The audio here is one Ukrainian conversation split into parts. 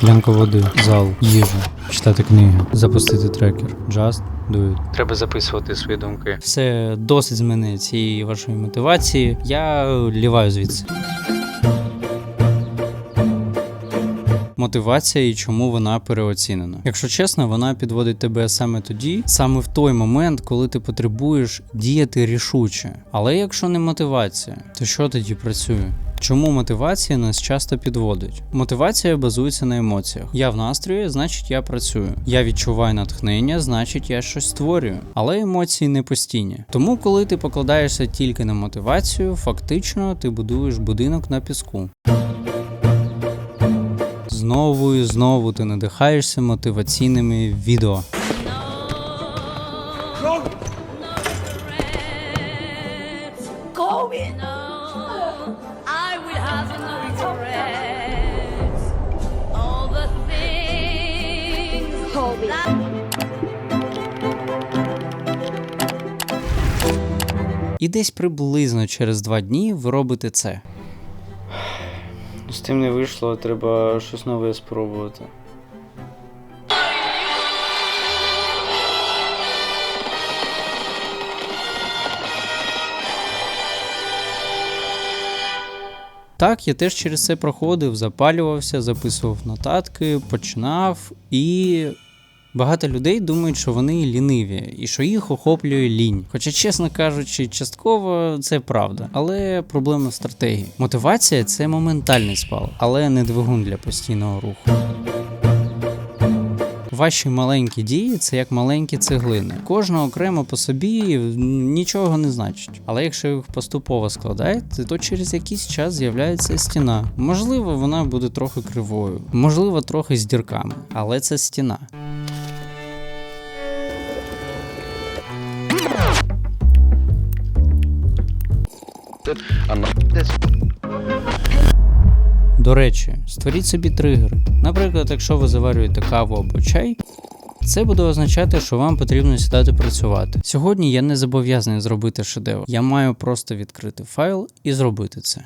Склянка води, зал, їжа, читати книги, запустити трекер. Just do it. Треба записувати свої думки. Все досить з мене цієї вашої мотивації. Я ліваю звідси. Мотивація і чому вона переоцінена. Якщо чесно, вона підводить тебе саме тоді, саме в той момент, коли ти потребуєш діяти рішуче. Але якщо не мотивація, то що тоді працює? Чому мотивація нас часто підводить? Мотивація базується на емоціях. Я в настрої, значить я працюю. Я відчуваю натхнення, значить я щось створюю. Але емоції не постійні. Тому, коли ти покладаєшся тільки на мотивацію, фактично ти будуєш будинок на піску. Знову і знову ти надихаєшся мотиваційними відео. І десь приблизно через два дні ви робите це. З тим не вийшло, треба щось нове спробувати. Так, я теж через це проходив, запалювався, записував нотатки, починав і. Багато людей думають, що вони ліниві і що їх охоплює лінь. Хоча, чесно кажучи, частково це правда, але проблема в стратегії. Мотивація це моментальний спал, але не двигун для постійного руху. Ваші маленькі дії це як маленькі цеглини. Кожна окремо по собі нічого не значить. Але якщо їх поступово складаєте, то через якийсь час з'являється стіна. Можливо, вона буде трохи кривою, можливо, трохи з дірками, але це стіна. До речі, створіть собі тригери. Наприклад, якщо ви заварюєте каву або чай, це буде означати, що вам потрібно сідати працювати. Сьогодні я не зобов'язаний зробити шедевр. Я маю просто відкрити файл і зробити це.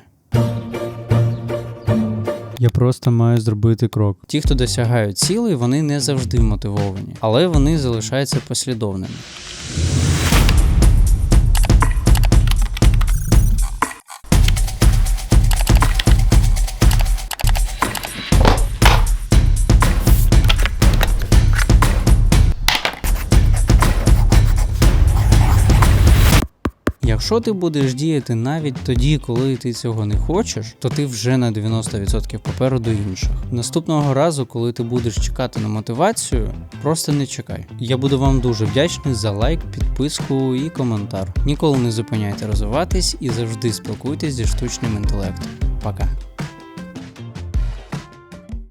Я просто маю зробити крок. Ті, хто досягають цілей, вони не завжди мотивовані, але вони залишаються послідовними. Якщо ти будеш діяти навіть тоді, коли ти цього не хочеш, то ти вже на 90% попереду інших. Наступного разу, коли ти будеш чекати на мотивацію, просто не чекай. Я буду вам дуже вдячний за лайк, підписку і коментар. Ніколи не зупиняйте розвиватись і завжди спілкуйтесь зі штучним інтелектом. Пока.